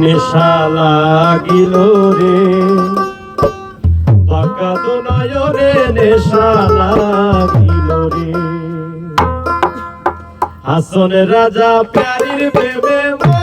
নেশা লাগিল রে। বাঁকা দোনায় রে নেশা লাগিল রে। রাজা প্যারির প্রেমে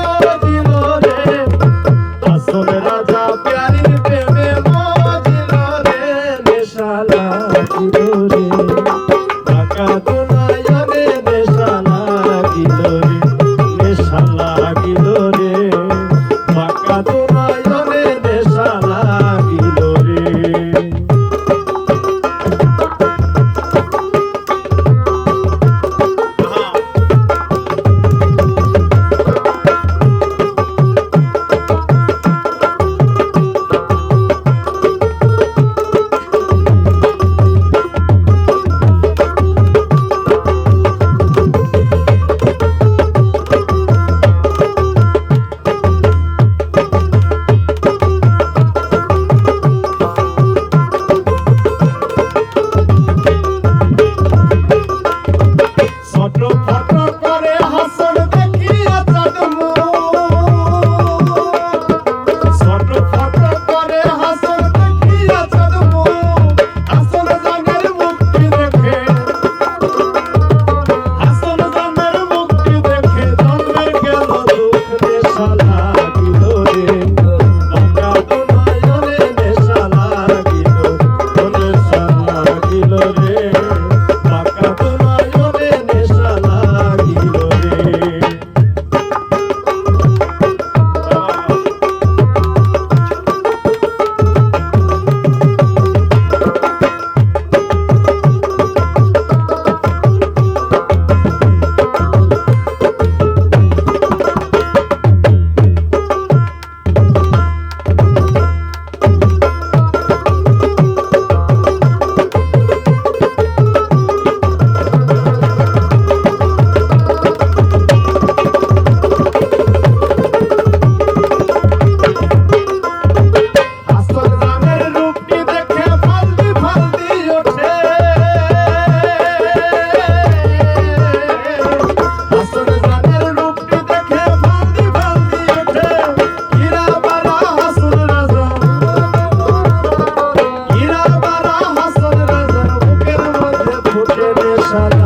সাদা